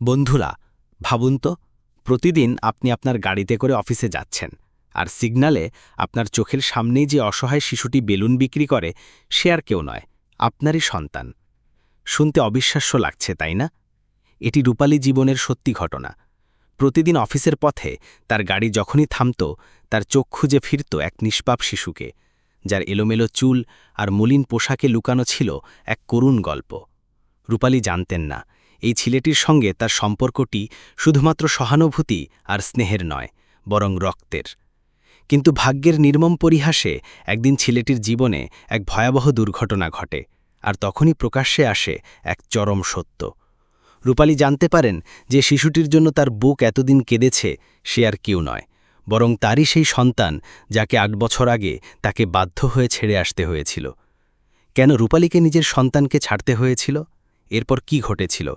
বন্ধুরা, ভাবুন তো, প্রতিদিন আপনি আপনার গাড়িতে করে অফিসে যাচ্ছেন, আর সিগনালে আপনার চোখের সামনেই যে অসহায় শিশুটি বেলুন বিক্রি করে, সে আর কেউ নয়, আপনারই সন্তান। শুনতে অবিশ্বাস্য লাগছে, তাই না? এটি রূপালী জীবনের সত্যি ঘটনা। প্রতিদিন অফিসের পথে তার গাড়ি যখনই থামত, তার চোখ খুঁজে ফিরত এক নিষ্পাপ শিশুকে, যার এলোমেলো চুল আর মলিন পোশাকে লুকানো ছিল এক করুণ গল্প। রূপালী জানতেন না এই ছেলেটির সঙ্গে তার সম্পর্কটি শুধুমাত্র সহানুভূতি আর স্নেহের নয়, বরং রক্তের। কিন্তু ভাগ্যের নির্মম পরিহাসে একদিন ছেলেটির জীবনে এক ভয়াবহ দুর্ঘটনা ঘটে, আর তখনই প্রকাশ্যে আসে এক চরম সত্য। রূপালী জানতে পারেন যে শিশুটির জন্য তার বুক এতদিন কেঁদেছে সে আর কেউ নয়, বরং তারই সেই সন্তান যাকে আট বছর আগে তাকে বাধ্য হয়ে ছেড়ে আসতে হয়েছিল। কেন রূপালীকে নিজের সন্তানকে ছাড়তে হয়েছিল? এরপর কি ঘটেছিল?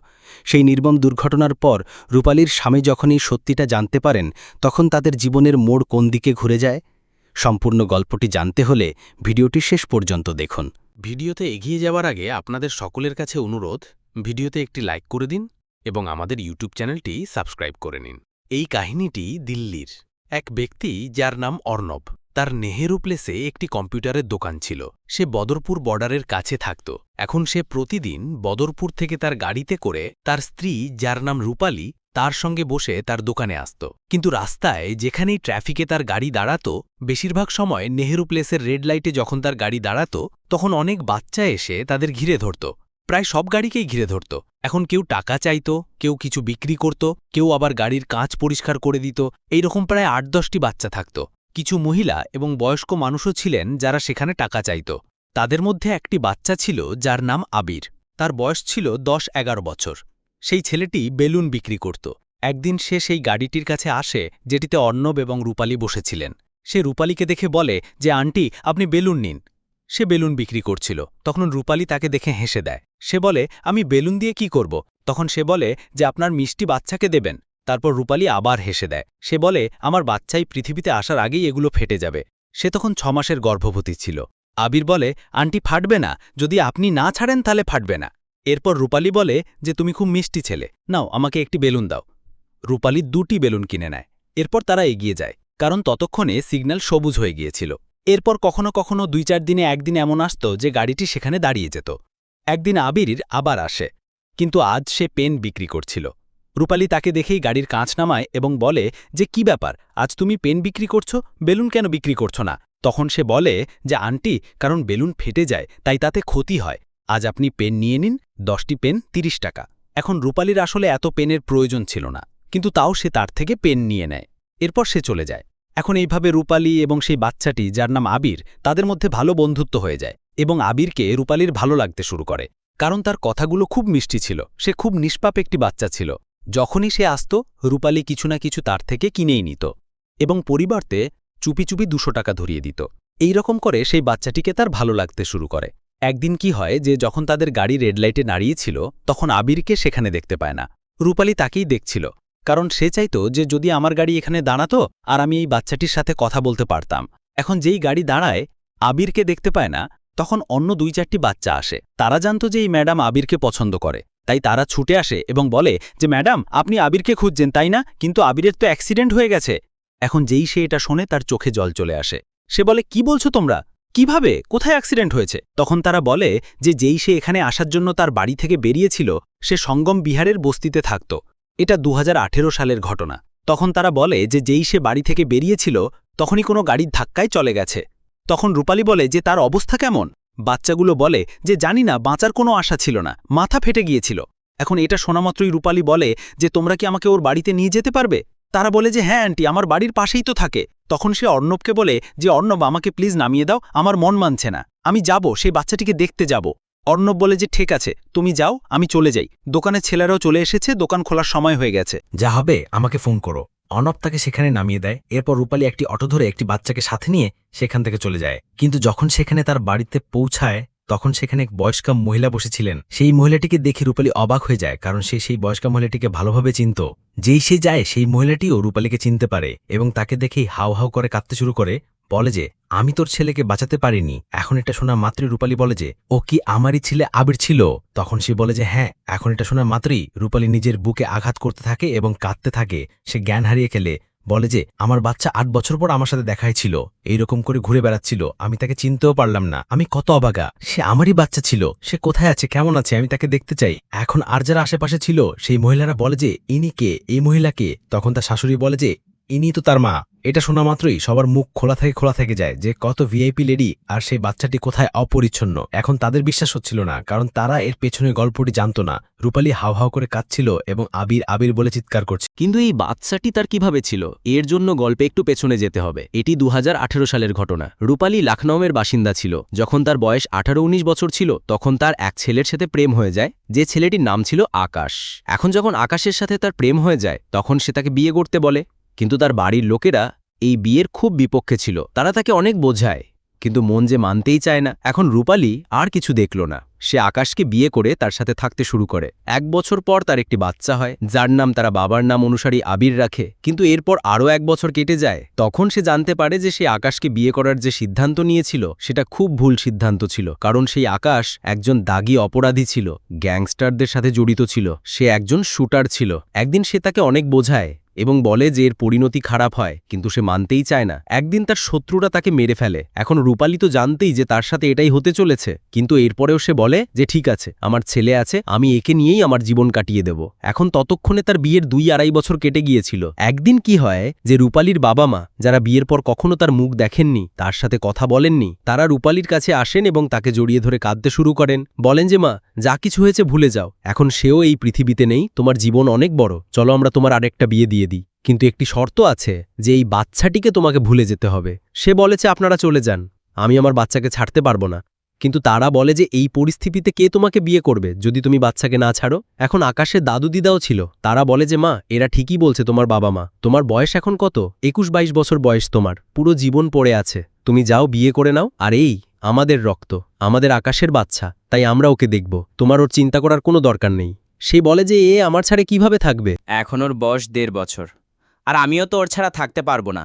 সেই নির্মম দুর্ঘটনার পর রূপালীর স্বামী যখন এই সত্যিটা জানতে পারেন, তখন তাদের জীবনের মোড় কোন দিকে ঘুরে যায়? সম্পূর্ণ গল্পটি জানতে হলে ভিডিওটি শেষ পর্যন্ত দেখুন। ভিডিওতে এগিয়ে যাওয়ার আগে আপনাদের সকলের কাছে অনুরোধ, ভিডিওতে একটি লাইক করে দিন এবং আমাদের ইউটিউব চ্যানেলটি সাবস্ক্রাইব করে নিন। এই কাহিনীটি দিল্লির এক ব্যক্তি যার নাম অর্ণব। তার নেহেরু প্লেসে একটি কম্পিউটারের দোকান ছিল। সে বদরপুর বর্ডারের কাছে থাকত। এখন সে প্রতিদিন বদরপুর থেকে তার গাড়িতে করে তার স্ত্রী, যার নাম রূপালী, তার সঙ্গে বসে তার দোকানে আসত। কিন্তু রাস্তায় যেখানেই ট্রাফিকে তার গাড়ি দাঁড়াত, বেশিরভাগ সময় নেহেরু প্লেসের রেড লাইটে যখন তার গাড়ি দাঁড়াত, তখন অনেক বাচ্চা এসে তাদের ঘিরে ধরত। প্রায় সব গাড়িকেই ঘিরে ধরত। এখন কেউ টাকা চাইত, কেউ কিছু বিক্রি করত, কেউ আবার গাড়ির কাঁচ পরিষ্কার করে দিত। এইরকম প্রায় আট দশটি বাচ্চা থাকত। কিছু মহিলা এবং বয়স্ক মানুষও ছিলেন যারা সেখানে টাকা চাইত। তাদের মধ্যে একটি বাচ্চা ছিল যার নাম আবির। তার বয়স ছিল দশ এগারো বছর। সেই ছেলেটি বেলুন বিক্রি করত। একদিন সে সেই গাড়িটির কাছে আসে, যেটিতে অর্ণব এবং রূপালী বসেছিলেন। সে রূপালীকে দেখে বলে যে, আন্টি, আপনি বেলুন নিন। সে বেলুন বিক্রি করছিল। তখন রূপালী তাকে দেখে হেসে দেয়। সে বলে, আমি বেলুন দিয়ে কি করব? তখন সে বলে যে, আপনার মিষ্টি বাচ্চাকে দেবেন। তারপর রূপালী আবার হেসে দেয়। সে বলে, আমার বাচ্চাই পৃথিবীতে আসার আগেই এগুলো ফেটে যাবে সে তখন ছমাসের গর্ভবতী ছিল। আবির বলে, আন্টি ফাটবে না। যদি আপনি না ছাড়েন, তাহলে ফাটবে না এরপর রূপালী বলে, যে তুমি খুব মিষ্টি ছেলে। নাও, আমাকে একটি বেলুন দাও রূপালী দুটি বেলুন কিনে নেয়। এরপর তারা এগিয়ে যায়, কারণ ততক্ষণে সিগন্যাল সবুজ হয়ে গিয়েছিল। এরপর কখনো কখনো দুই চার দিনে একদিন এমন আসত যে গাড়িটি সেখানে দাঁড়িয়ে যেত। একদিন আবির আবার আসে, কিন্তু আজ সে পেন বিক্রি করছিল। রূপালী তাকে দেখেই গাড়ির কাঁচ নামায় এবং বলে যে, কি ব্যাপার? আজ তুমি পেন বিক্রি করছ? বেলুন কেন বিক্রি করছ না? তখন সে বলে যে, আন্টি, কারণ বেলুন ফেটে যায়, তাই তাতে ক্ষতি হয়। আজ আপনি পেন নিয়ে নিন, দশটি পেন ৩০ টাকা। এখন রূপালীর আসলে এত পেনের প্রয়োজন ছিল না, কিন্তু তাও সে তার থেকে পেন নিয়ে নেয়। এরপর সে চলে যায়। এখন এইভাবে রূপালী এবং সেই বাচ্চাটি, যার নাম আবির, তাদের মধ্যে ভালো বন্ধুত্ব হয়ে যায় এবং আবিরকে রূপালীর ভালো লাগতে শুরু করে। কারণ তার কথাগুলো খুব মিষ্টি ছিল, সে খুব নিষ্পাপ একটি বাচ্চা ছিল। যখনই সে আসত, রূপালী কিছু না কিছু তার থেকে কিনেই নিত এবং পরিবর্তে চুপি চুপি দুশো টাকা ধরিয়ে দিত। এই রকম করে সেই বাচ্চাটিকে তার ভালো লাগতে শুরু করে। একদিন কি হয় যে, যখন তাদের গাড়ি রেড লাইটে দাঁড়িয়েছিল তখন আবিরকে সেখানে দেখতে পায় না। রূপালী তাকেই দেখছিল, কারণ সে চাইতো যে, যদি আমার গাড়ি এখানে দাঁড়াতো আর আমি এই বাচ্চাটির সাথে কথা বলতে পারতাম। এখন যেই গাড়ি দাঁড়ায়, আবিরকে দেখতে পায় না, তখন অন্য দুই চারটি বাচ্চা আসে। তারা জানতো যে, এই ম্যাডাম আবিরকে পছন্দ করে। তাই তারা ছুটে আসে এবং বলে যে, ম্যাডাম, আপনি আবিরকে খুঁজছেন, তাই না? কিন্তু আবিরের তো অ্যাক্সিডেন্ট হয়ে গেছে। এখন যেই সে এটা শোনে, তার চোখে জল চলে আসে। সে বলে, কি বলছো তোমরা? কীভাবে? কোথায় অ্যাক্সিডেন্ট হয়েছে? তখন তারা বলে যে, যেই সে এখানে আসার জন্য তার বাড়ি থেকে বেরিয়েছিল, সে সঙ্গম বিহারের বস্তিতে থাকত। এটা দু হাজার আঠেরো সালের ঘটনা। তখন তারা বলে যে, যেই সে বাড়ি থেকে বেরিয়েছিল, তখনই কোনো গাড়ির ধাক্কায় চলে গেছে। তখন রূপালী বলে, যে, তার অবস্থা কেমন? বাচ্চাগুলো বলে যে, জানি না, বাঁচার কোনো আশা ছিল না। মাথা ফেটে গিয়েছিল। এখন এটা শোনামাত্রই রূপালী বলে যে, তোমরা কি আমাকে ওর বাড়িতে নিয়ে যেতে পারবে? তারা বলে যে হ্যাঁ আন্টি, আমার বাড়ির পাশেই তো থাকে। তখন সে অর্ণবকে বলে যে, অর্ণব, আমাকে প্লিজ নামিয়ে দাও, আমার মন মানছে না। আমি যাব, সেই বাচ্চাটিকে দেখতে যাব। অর্ণব বলে যে, ঠিক আছে, তুমি যাও, আমি চলে যাই। দোকানের ছেলেরাও চলে এসেছে, দোকান খোলার সময় হয়ে গেছে। যা হবে, আমাকে ফোন করো। অনব তাকে সেখানে নামিয়ে দেয়। এরপর রূপালী একটি অটো ধরে একটি বাচ্চাকে সাথে নিয়ে সেখান থেকে চলে যায়। কিন্তু যখন সেখানে তার বাড়িতে পৌঁছায়, তখন সেখানে এক বয়স্কা মহিলা বসেছিলেন। সেই মহিলাটিকে দেখে রূপালী অবাক হয়ে যায়, কারণ সে সেই বয়স্কা মহিলাটিকে ভালোভাবে চিনত। যেই সে যায়, সেই মহিলাটিও রূপালীকে চিনতে পারে এবং তাকে দেখেই হাও হাও করে কাঁদতে শুরু করে। বলে যে, আমি তোর ছেলেকে বাঁচাতে পারিনি। এখন এটা শোনা মাত্রই রূপালী বলে যে, ও কি আমারই ছেলে আবির ছিল? তখন সে বলে যে হ্যাঁ এখন এটা শোনা মাত্রই রূপালী নিজের বুকে আঘাত করতে থাকে এবং কাঁদতে থাকে। সে জ্ঞান হারিয়ে খেলে বলে যে, আমার বাচ্চা আট বছর পর আমার সাথে দেখাই ছিল। এইরকম করে ঘুরে বেড়াচ্ছিল। আমি তাকে চিনতেও পারলাম না। আমি কত অবাগা। সে আমারই বাচ্চা ছিল। সে কোথায় আছে? কেমন আছে? আমি তাকে দেখতে চাই। এখন আর যারা আশেপাশে ছিল, সেই মহিলারা বলে যে, ইনি কে? এই মহিলাকে তখন তার শাশুড়ি বলে যে ইনি তো তার মা। এটা শোনা মাত্রই সবার মুখ খোলা থেকে খোলা থেকে যায় যে কত ভিআইপি লেডি আর সেই বাচ্চাটি কোথায় অপরিচ্ছন্ন। এখন তাদের বিশ্বাস হচ্ছিল না, কারণ তারা এর পেছনে গল্পটি জানত না। রূপালী হাও হাও করে কাঁদছিল এবং আবির আবির বলে চিৎকার করছে। কিন্তু এই বাচ্চাটি তার কীভাবে ছিল? এর জন্য গল্পে একটু পেছনে যেতে হবে। এটি দু হাজার আঠেরো সালের ঘটনা। রূপালী লাখনৌমের বাসিন্দা ছিল। যখন তার বয়স আঠারো উনিশ বছর ছিল, তখন তার এক ছেলের সাথে প্রেম হয়ে যায়, যে ছেলেটির নাম ছিল আকাশ। এখন যখন আকাশের সাথে তার প্রেম হয়ে যায়, তখন সে তাকে বিয়ে করতে বলে। কিন্তু তার বাড়ির লোকেরা এই বিয়ের খুব বিপক্ষে ছিল। তারা তাকে অনেক বোঝায়, কিন্তু মন যে মানতেই চায় না। এখন রূপালী আর কিছু দেখল না। সে আকাশকে বিয়ে করে তার সাথে থাকতে শুরু করে। এক বছর পর তার একটি বাচ্চা হয়, যার নাম তারা বাবার নাম অনুসারী আবির রাখে। কিন্তু এরপর আরও এক বছর কেটে যায়। তখন সে জানতে পারে যে সে আকাশকে বিয়ে করার যে সিদ্ধান্ত নিয়েছিল, সেটা খুব ভুল সিদ্ধান্ত ছিল। কারণ সেই আকাশ একজন দাগি অপরাধী ছিল, গ্যাংস্টারদের সাথে জড়িত ছিল। সে একজন শুটার ছিল। একদিন সে তাকে অনেক বোঝায় এবং বলে যে এর পরিণতি খারাপ হয়, কিন্তু সে মানতেই চায় না। একদিন তার শত্রুরা তাকে মেরে ফেলে। এখন রূপালী তো জানতেই যে তার সাথে এটাই হতে চলেছে, কিন্তু এরপরেও সে বলে যে, ঠিক আছে, আমার ছেলে আছে, আমি একে নিয়েই আমার জীবন কাটিয়ে দেব। এখন ততক্ষণে তার বিয়ের দুই আড়াই বছর কেটে গিয়েছিল। একদিন কি হয় যে রূপালীর বাবা মা, যারা বিয়ের পর কখনো তার মুখ দেখেননি, তার সাথে কথা বলেননি, তারা রূপালীর কাছে আসেন এবং তাকে জড়িয়ে ধরে কাঁদতে শুরু করেন। বলেন যে, মা, যা কিছু হয়েছে ভুলে যাও। এখন সেও এই পৃথিবীতে নেই, তোমার জীবন অনেক বড়। চলো আমরা তোমার আরেকটা বিয়ে দিয়ে দিই। কিন্তু একটি শর্ত আছে যে এই বাচ্চাটিকে তোমাকে ভুলে যেতে হবে। সে বলেছে আপনারা চলে যান। আমি আমার বাচ্চাকে ছাড়তে পারব না। কিন্তু তারা বলে যে এই পরিস্থিতিতে কে তোমাকে বিয়ে করবে যদি তুমি বাচ্চাকে না ছাড়ো? এখন আকাশে দাদু দিদাও ছিল। তারা বলে যে, মা, এরা ঠিকই বলছে তোমার বাবা মা। তোমার বয়স এখন কত? একুশ বাইশ বছর বয়স তোমার। পুরো জীবন পড়ে আছে। তুমি যাও বিয়ে করে নাও। আর এই, আমাদের রক্ত। আমাদের আকাশের বাচ্চা। তাই আমরা ওকে দেখব। তোমার ওর চিন্তা করার কোনো দরকার নেই। সে বলে যে এ আমার ছাড়ে কীভাবে থাকবে? এখন ওর বয়স দেড় বছর, আর আমিও তো ওর ছাড়া থাকতে পারব না।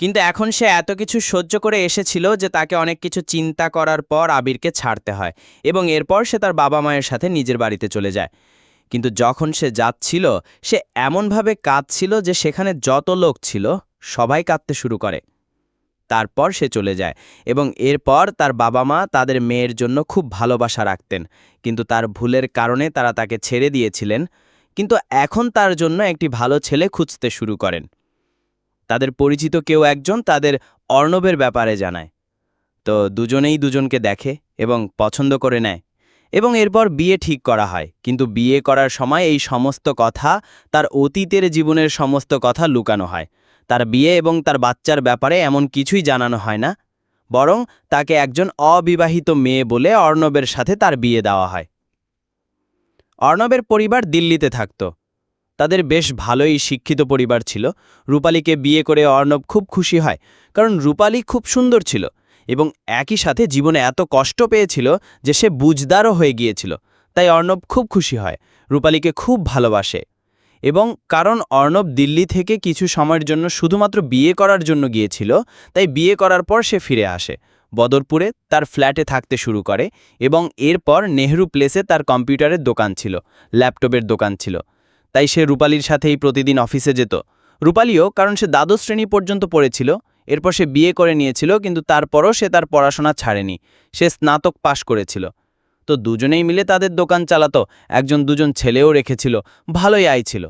কিন্তু এখন সে এত কিছু সহ্য করে এসেছিল যে তাকে অনেক কিছু চিন্তা করার পর আবিরকে ছাড়তে হয় এবং এরপর সে তার বাবা মায়ের সাথে নিজের বাড়িতে চলে যায়। কিন্তু যখন সে যাচ্ছিল, সে এমনভাবে কাঁদছিল যে সেখানে যত লোক ছিল, সবাই কাঁদতে শুরু করে। তারপর সে চলে যায় এবং এরপর তার বাবা মা তাদের মেয়ের জন্য খুব ভালোবাসা রাখতেন। কিন্তু তার ভুলের কারণে তারা তাকে ছেড়ে দিয়েছিলেন। কিন্তু এখন তার জন্য একটি ভালো ছেলে খুঁজতে শুরু করেন। তাদের পরিচিত কেউ একজন তাদের অর্ণবের ব্যাপারে জানায়। তো দুজনেই দুজনকে দেখে এবং পছন্দ করে নেয় এবং এরপর বিয়ে ঠিক করা হয়। কিন্তু বিয়ে করার সময় এই সমস্ত কথা তার অতীতের জীবনের সমস্ত কথা লুকানো হয়। তার বিয়ে এবং তার বাচ্চার ব্যাপারে এমন কিছুই জানানো হয় না, বরং তাকে একজন অবিবাহিত মেয়ে বলে অর্ণবের সাথে তার বিয়ে দেওয়া হয়। অর্ণবের পরিবার দিল্লিতে থাকত। তাদের বেশ ভালোই শিক্ষিত পরিবার ছিল। রূপালীকে বিয়ে করে অর্ণব খুব খুশি হয়, কারণ রূপালী খুব সুন্দর ছিল এবং একই সাথে জীবনে এত কষ্ট পেয়েছিল যে সে বুঝদারও হয়ে গিয়েছিল। তাই অর্ণব খুব খুশি হয়। রূপালীকে খুব ভালোবাসে। এবং কারণ অর্ণব দিল্লি থেকে কিছু সময়ের জন্য শুধুমাত্র বিয়ে করার জন্য গিয়েছিল, তাই বিয়ে করার পর সে ফিরে আসে। বদরপুরে তার ফ্ল্যাটে থাকতে শুরু করে এবং এরপর নেহরু প্লেসে তার কম্পিউটারের দোকান ছিল, ল্যাপটপের দোকান ছিল। তাই সে রূপালীর সাথেই প্রতিদিন অফিসে যেত। রূপালীও, কারণ সে দ্বাদশ শ্রেণি পর্যন্ত পড়েছিল, এরপর সে বিয়ে করে নিয়েছিল, কিন্তু তারপরও সে তার পড়াশোনা ছাড়েনি। সে স্নাতক পাশ করেছিল। তো দুজনেই মিলে তাদের দোকান চালাতো। একজন দুজন ছেলেও রেখেছিল। ভালোই আয় ছিল।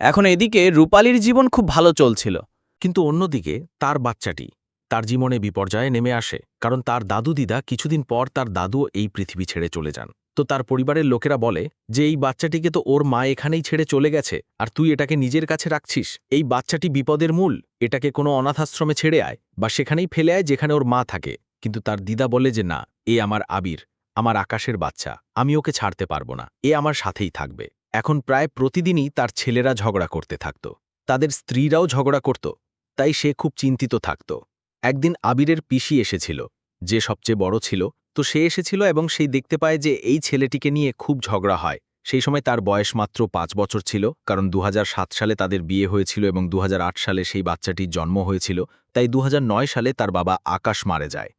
এখন এদিকে রূপালীর জীবন খুব ভালো চলছিল। কিন্তু অন্যদিকে তার বাচ্চাটি তার জীবনে বিপর্যয়ে নেমে আসে, কারণ তার দাদু দিদা কিছুদিন পর তার দাদুও এই পৃথিবী ছেড়ে চলে যান। তো তার পরিবারের লোকেরা বলে যে, এই বাচ্চাটিকে তো ওর মা এখানেই ছেড়ে চলে গেছে, আর তুই এটাকে নিজের কাছে রাখছিস। এই বাচ্চাটি বিপদের মূল, এটাকে কোনো অনাথাশ্রমে ছেড়ে আয়, বা সেখানেই ফেলে আয় যেখানে ওর মা থাকে। কিন্তু তার দিদা বলে যে, না, এ আমার আবির। আমার আকাশের বাচ্চা, আমি ওকে ছাড়তে পারব না, এ আমার সাথেই থাকবে। এখন প্রায় প্রতিদিনই তার ছেলেরা ঝগড়া করতে থাকত। তাদের স্ত্রীরাও ঝগড়া করত, তাই সে খুব চিন্তিত থাকত। একদিন আবিরের পিসি এসেছিল, যে সবচেয়ে বড় ছিল, তো সে এসেছিল এবং সেই দেখতে পায় যে এই ছেলেটিকে নিয়ে খুব ঝগড়া হয়। সেই সময় তার বয়স মাত্র পাঁচ বছর ছিল, কারণ দু হাজার সাত সালে তাদের বিয়ে হয়েছিল এবং দু হাজার আট সালে সেই বাচ্চাটির জন্ম হয়েছিল, তাই দু হাজার নয় সালে তার বাবা আকাশ মারে যায়।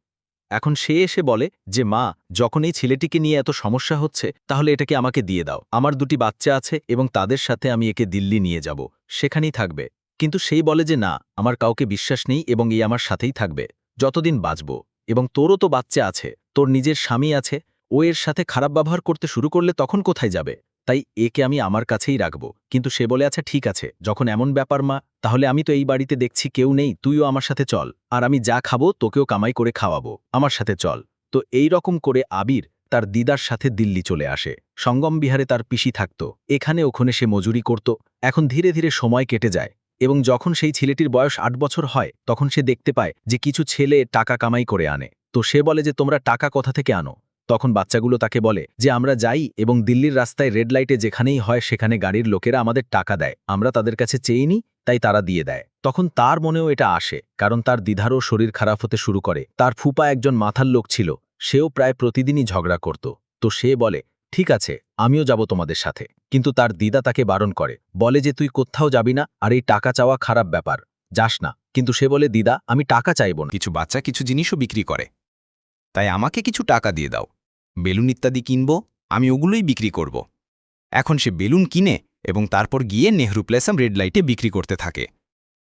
এখন সে এসে বলে যে, মা, যখন এই ছেলেটিকে নিয়ে এত সমস্যা হচ্ছে, তাহলে এটাকে আমাকে দিয়ে দাও। আমার দুটি বাচ্চা আছে এবং তাদের সাথে আমি একে দিল্লি নিয়ে যাব। সেখানেই থাকবে। কিন্তু সেই বলে যে, না, আমার কাউকে বিশ্বাস নেই এবং এই আমার সাথেই থাকবে। যতদিন বাঁচব। এবং তোরও তো বাচ্চা আছে, তোর নিজের স্বামী আছে, ও এর সাথে খারাপ ব্যবহার করতে শুরু করলে তখন কোথায় যাবে? তাই একে আমি আমার কাছেই রাখব। কিন্তু সে বলে আচ্ছা ঠিক আছে, যখন এমন ব্যাপার মা, তাহলে আমি তো এই বাড়িতে দেখছি কেউ নেই, তুইও আমার সাথে চল, আর আমি যা খাব তোকেও কামাই করে খাওয়াবো, আমার সাথে চল। তো এই রকম করে আবির তার দিদার সাথে দিল্লি চলে আসে। সঙ্গম বিহারে তার পিসি থাকত। এখানে ওখানে সে মজুরি করত। এখন ধীরে ধীরে সময় কেটে যায় এবং যখন সেই ছেলেটির বয়স আট বছর হয়, তখন সে দেখতে পায় যে কিছু ছেলে টাকা কামাই করে আনে। তো সে বলে যে, তোমরা টাকা কোথা থেকে আনো? তখন বাচ্চাগুলো তাকে বলে যে, আমরা যাই এবং দিল্লির রাস্তায় রেড লাইটে যেখানেই হয় সেখানে গাড়ির লোকেরা আমাদের টাকা দেয়। আমরা তাদের কাছে চেয়ে নিই তাই তারা দিয়ে দেয়। তখন তার মনেও এটা আসে, কারণ তার দ্বিধারও শরীর খারাপ হতে শুরু করে। তার ফুপা একজন মাথার লোক ছিল, সেও প্রায় প্রতিদিনই ঝগড়া করত। তো সে বলে, ঠিক আছে, আমিও যাব তোমাদের সাথে। কিন্তু তার দিদা তাকে বারণ করে, বলে যে, তুই কোথাও যাবি না আর এই টাকা চাওয়া খারাপ ব্যাপার, যাস না। কিন্তু সে বলে, দিদা, আমি টাকা চাইব না। কিছু বাচ্চা কিছু জিনিসও বিক্রি করে। তাই আমাকে কিছু টাকা দিয়ে দাও। বেলুন ইত্যাদি কিনব, আমি ওগুলোই বিক্রি করব। এখন সে বেলুন কিনে এবং তারপর গিয়ে নেহরু প্লেসাম রেড লাইটে বিক্রি করতে থাকে।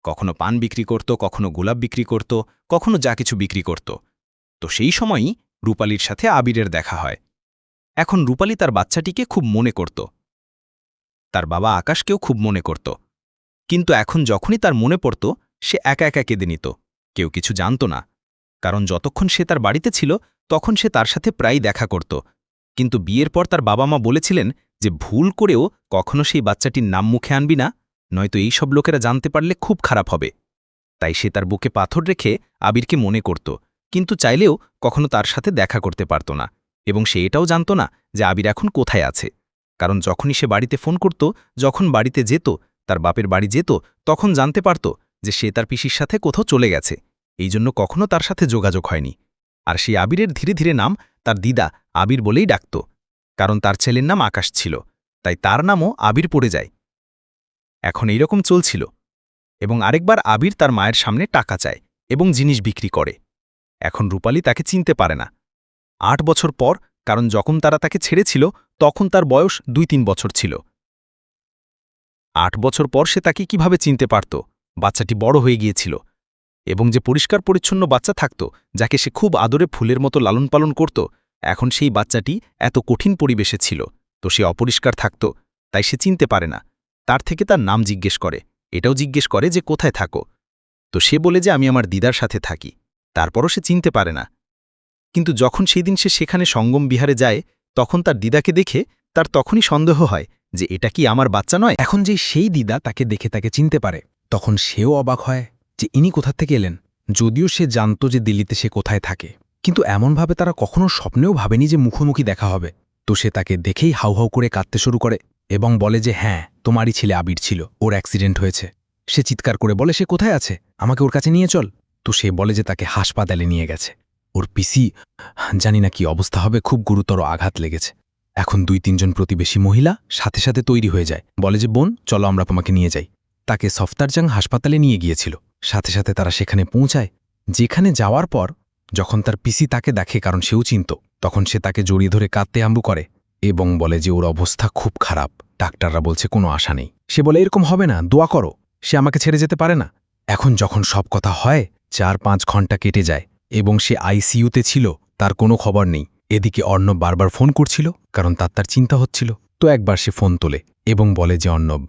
কখনো পান বিক্রি করত, কখনো গোলাপ বিক্রি করত, কখনো যা কিছু বিক্রি করত। তো সেই সময়ই রূপালীর সাথে আবিরের দেখা হয়। এখন রূপালী তার বাচ্চাটিকে খুব মনে করত। তার বাবা আকাশকেও খুব মনে করত। কিন্তু এখন যখনই তার মনে পড়ত, সে একা একা কেঁদে নিত। কেউ কিছু জানত না। কারণ যতক্ষণ সে তার বাড়িতে ছিল, তখন সে তার সাথে প্রায় দেখা করত। কিন্তু বিয়ের পর তার বাবা মা বলেছিলেন যে, ভুল করেও কখনো সেই বাচ্চাটির নাম মুখে আনবি না, নয়তো এই সব লোকেরা জানতে পারলে খুব খারাপ হবে। তাই সে তার বুকে পাথর রেখে আবিরকে মনে করত, কিন্তু চাইলেও কখনো তার সাথে দেখা করতে পারত না এবং সে এটাও জানত না যে, আবির এখন কোথায় আছে। কারণ যখনই সে বাড়িতে ফোন করত, যখন বাড়িতে যেত, তার বাপের বাড়ি যেত, তখন জানতে পারত যে, সে তার পিসির সাথে কোথাও চলে গেছে। এই জন্য কখনো তার সাথে যোগাযোগ হয়নি। আর সেই আবিরের ধীরে ধীরে নাম তার দিদা আবির বলেই ডাকত, কারণ তার ছেলের নাম আকাশ ছিল, তাই তার নামও আবির পড়ে যায়। এখন এইরকম চলছিল, এবং আরেকবার আবির তার মায়ের সামনে টাকা চায় এবং জিনিস বিক্রি করে। এখন রূপালী তাকে চিনতে পারে না। আট বছর পর, কারণ যখন তারা তাকে ছেড়েছিল, তখন তার বয়স দুই তিন বছর ছিল। আট বছর পর সে তাকে কীভাবে চিনতে পারত? বাচ্চাটি বড় হয়ে গিয়েছিল। এবং যে পরিষ্কার পরিচ্ছন্ন বাচ্চা থাকত, যাকে সে খুব আদরে ফুলের মতো লালন পালন করত, এখন সেই বাচ্চাটি এত কঠিন পরিবেশে ছিল। তো সে অপরিষ্কার থাকত, তাই সে চিনতে পারে না। তার থেকে তার নাম জিজ্ঞেস করে, এটাও জিজ্ঞেস করে যে কোথায় থাকো। তো সে বলে যে আমি আমার দিদার সাথে থাকি। তারপরও সে চিনতে পারে না। কিন্তু যখন সেই দিন সে সেখানে সঙ্গম বিহারে যায়, তখন তার দিদাকে দেখে তার তখনই সন্দেহ হয় যে এটা কি আমার বাচ্চা নয়? এখন যে সেই দিদা তাকে দেখে তাকে চিনতে পারে, তখন সেও অবাক হয়। যে ইনি কোথা থেকে এলেন, যদিও সে জানত যে দিল্লিতে সে কোথায় থাকে। কিন্তু এমনভাবে তারা কখনো স্বপ্নেও ভাবেনি যে মুখোমুখি দেখা হবে। তো সে তাকে দেখেই হাউ হাউ করে কাঁদতে শুরু করে এবং বলে যে হ্যাঁ তোমারই ছেলে আবির ছিল, ওর অ্যাক্সিডেন্ট হয়েছে। সে চিৎকার করে বলে, সে কোথায় আছে? আমাকে ওর কাছে নিয়ে চল। তো সে বলে যে, তাকে হাসপাতালে নিয়ে গেছে। ওর পিসি, জানি না কি অবস্থা হবে, খুব গুরুতর আঘাত লেগেছে। এখন দুই তিনজন প্রতিবেশী মহিলা সাথে সাথে তৈরি হয়ে যায়। বলে যে, বোন, চলো আমরা তোমাকে নিয়ে যাই। তাকে সফতারজাং হাসপাতালে নিয়ে গিয়েছিল। সাথে সাথে তারা সেখানে পৌঁছায়। যেখানে যাওয়ার পর, যখন তার পিসি তাকে দেখে, কারণ সেও চিনত, তখন সে তাকে জড়িয়ে ধরে কাঁদতে আম্বু করে এবং বলে যে, ওর অবস্থা খুব খারাপ। ডাক্তাররা বলছে কোনো আশা নেই। সে বলে, এরকম হবে না, দোয়া করো। সে আমাকে ছেড়ে যেতে পারে না। এখন যখন সব কথা হয় চার পাঁচ ঘণ্টা কেটে যায় এবং সে আইসিইউতে ছিল, তার কোনো খবর নেই। এদিকে অর্ণব বারবার ফোন করছিল, কারণ তার তার চিন্তা হচ্ছিল। তো একবার সে ফোন তোলে এবং বলে যে, অর্ণব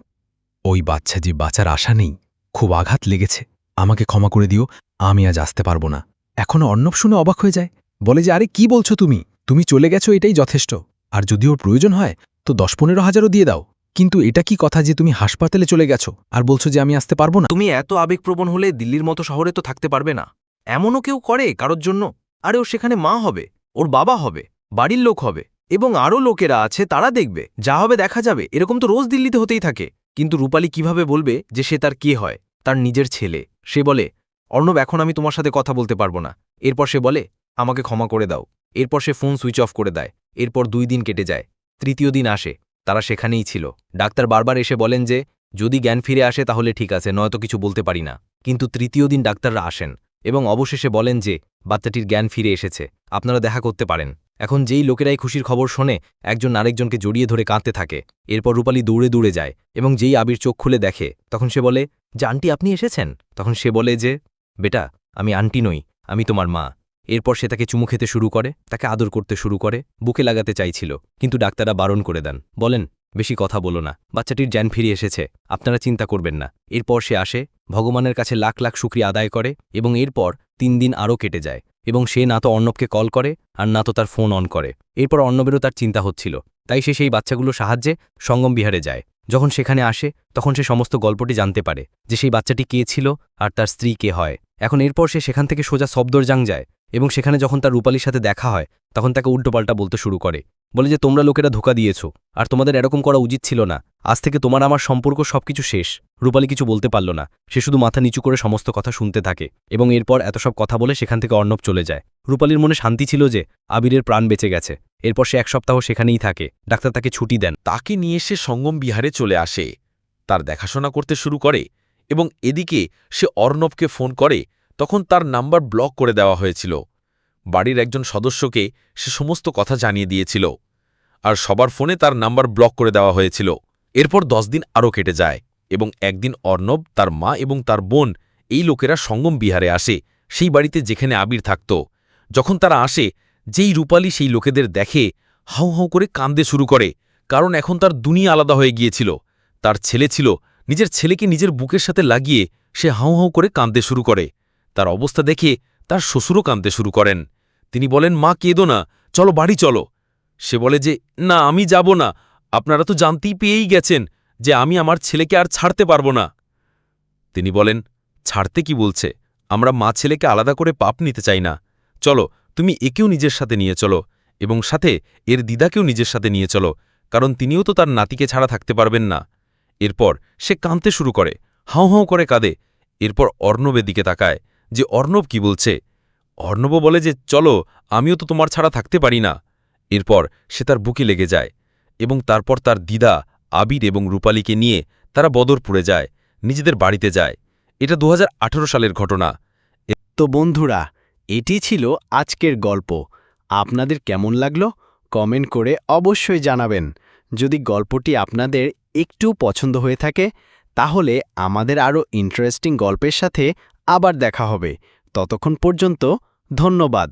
ওই বাচ্চা যে বাঁচার আশা নেই। খুব আঘাত লেগেছে। আমাকে ক্ষমা করে দিও, আমি আজ আসতে পারব না। এখন অর্ণব শুনে অবাক হয়ে যায়। বলে যে, আরে, কি বলছো তুমি? তুমি চলে গেছো, এটাই যথেষ্ট। আর যদি ওর প্রয়োজন হয়, তো দশ পনেরো হাজারও দিয়ে দাও। কিন্তু এটা কি কথা যে তুমি হাসপাতালে চলে গেছো? আর বলছো যে, আমি আসতে পারব না? তুমি এত আবেগপ্রবণ হলে দিল্লির মতো শহরে তো থাকতে পারবে না। এমনও কেউ করে কারোর জন্য? আরে ও সেখানে মা হবে, ওর বাবা হবে, বাড়ির লোক হবে, এবং আরও লোকেরা আছে, তারা দেখবে, যা হবে দেখা যাবে। এরকম তো রোজ দিল্লিতে হতেই থাকে। কিন্তু রূপালী কীভাবে বলবে যে সে তার কে হয়, তার নিজের ছেলে? সে বলে, অর্ণব, এখন আমি তোমার সাথে কথা বলতে পারব না। এরপর সে বলে, আমাকে ক্ষমা করে দাও। এরপর সে ফোন সুইচ অফ করে দেয়। এরপর দুই দিন কেটে যায়। তৃতীয় দিন আসে। তারা সেখানেই ছিল। ডাক্তার বারবার এসে বলেন যে, যদি জ্ঞান ফিরে আসে তাহলে ঠিক আছে, নয়তো কিছু বলতে পারি না। কিন্তু তৃতীয় দিন ডাক্তাররা আসেন এবং অবশেষে বলেন যে, বাচ্চাটির জ্ঞান ফিরে এসেছে। আপনারা দেখা করতে পারেন। এখন যেই লোকেরাই খুশির খবর শোনে, একজন আরেকজনকে জড়িয়ে ধরে কাঁদতে থাকে। এরপর রূপালী দৌড়ে দৌড়ে যায় এবং যেই আবির চোখ খুলে দেখে, তখন সে বলে, যে আন্টি আপনি এসেছেন? তখন সে বলে যে, বেটা, আমি আন্টি নই, আমি তোমার মা। এরপর সে তাকে চুমু খেতে শুরু করে, তাকে আদর করতে শুরু করে, বুকে লাগাতে চাইছিল, কিন্তু ডাক্তাররা বারণ করে দেন, বলেন, বেশি কথা বলো না, বাচ্চাটির জ্ঞান ফিরে এসেছে, আপনারা চিন্তা করবেন না। এরপর সে আসে, ভগবানের কাছে লাখ লাখ শুক্রিয়া আদায় করে এবং এরপর তিন দিন আরও কেটে যায় এবং সে না তো অর্ণবকে কল করে আর না তো তার ফোন অন করে। এরপর অর্ণবেরও তার চিন্তা হচ্ছিল। তাই সে সেই বাচ্চাগুলোর সাহায্যে সঙ্গম বিহারে যায়। যখন সেখানে আসে, তখন সে সমস্ত গল্পটি জানতে পারে যে সেই বাচ্চাটি কে ছিল আর তার স্ত্রী কে হয়। এখন এরপর সে সেখান থেকে সোজা সবদরজাং যায় এবং সেখানে যখন তার রূপালীর সাথে দেখা হয়, তখন তাকে উল্টোপাল্টা বলতে শুরু করে। বলে যে, তোমরা লোকেরা ধোকা দিয়েছ, আর তোমাদের এরকম করা উচিত ছিল না। আজ থেকে তোমার আমার সম্পর্ক সবকিছু শেষ। রূপালী কিছু বলতে পারল না। সে শুধু মাথা নিচু করে সমস্ত কথা শুনতে থাকে এবং এরপর এত সব কথা বলে সেখান থেকে অর্ণব চলে যায়। রূপালীর মনে শান্তি ছিল যে আবিরের প্রাণ বেঁচে গেছে। এরপর সে এক সপ্তাহ সেখানেই থাকে। ডাক্তার তাকে ছুটি দেন। তাকে নিয়ে সে সঙ্গম বিহারে চলে আসে। তার দেখাশোনা করতে শুরু করে এবং এদিকে সে অর্ণবকে ফোন করে। তখন তার নাম্বার ব্লক করে দেওয়া হয়েছিল। বাড়ির একজন সদস্যকে সে সমস্ত কথা জানিয়ে দিয়েছিল। আর সবার ফোনে তার নাম্বার ব্লক করে দেওয়া হয়েছিল। এরপর দশ দিন আরও কেটে যায় এবং একদিন অর্ণব, তার মা এবং তার বোন এই লোকেরা সঙ্গম বিহারে আসে, সেই বাড়িতে যেখানে আবির থাকত। যখন তারা আসে, যেই রূপালী সেই লোকেদের দেখে, হাউ হাউ করে কান্দে শুরু করে, কারণ এখন তার দুনিয়া আলাদা হয়ে গিয়েছিল। তার ছেলে ছিল, নিজের ছেলেকে নিজের বুকের সাথে লাগিয়ে সে হাউ হাউ করে কাঁদতে শুরু করে। তার অবস্থা দেখে তার শ্বশুরও কাঁদতে শুরু করেন। তিনি বলেন, মা, কেঁদো না, চলো বাড়ি চলো। সে বলে যে, না, আমি যাব না আপনারা তো জানতেই পেয়েই গেছেন যে আমি আমার ছেলেকে আর ছাড়তে পারব না। তিনি বলেন, ছাড়তে কি বলছে? আমরা মা ছেলেকে আলাদা করে পাপ নিতে চাই না। চলো, তুমি একেও নিজের সাথে নিয়ে চলো এবং সাথে এর দিদাকেও নিজের সাথে নিয়ে চলো, কারণ তিনিও তো তার নাতিকে ছাড়া থাকতে পারবেন না। এরপর সে কাঁদতে শুরু করে হাউ হাউ করে কাঁদে। এরপর অর্ণবের দিকে তাকায়, যে অর্ণব কি বলছে? অর্ণব বলে যে, চলো, আমিও তো তোমার ছাড়া থাকতে পারি না। এরপর সে তার বুকে লেগে যায়। এবং তারপর তার দিদা আবির এবং রূপালীকে নিয়ে তারা বদরপুরে যায়, নিজেদের বাড়িতে যায়। এটা দু হাজার আঠেরো সালের ঘটনা। তো বন্ধুরা, এটি ছিল আজকের গল্প। আপনাদের কেমন লাগল? কমেন্ট করে অবশ্যই জানাবেন। যদি গল্পটি আপনাদের একটু পছন্দ হয়ে থাকে, তাহলে আমাদের আরও ইন্টারেস্টিং গল্পের সাথে আবার দেখা হবে। ততক্ষণ পর্যন্ত ধন্যবাদ।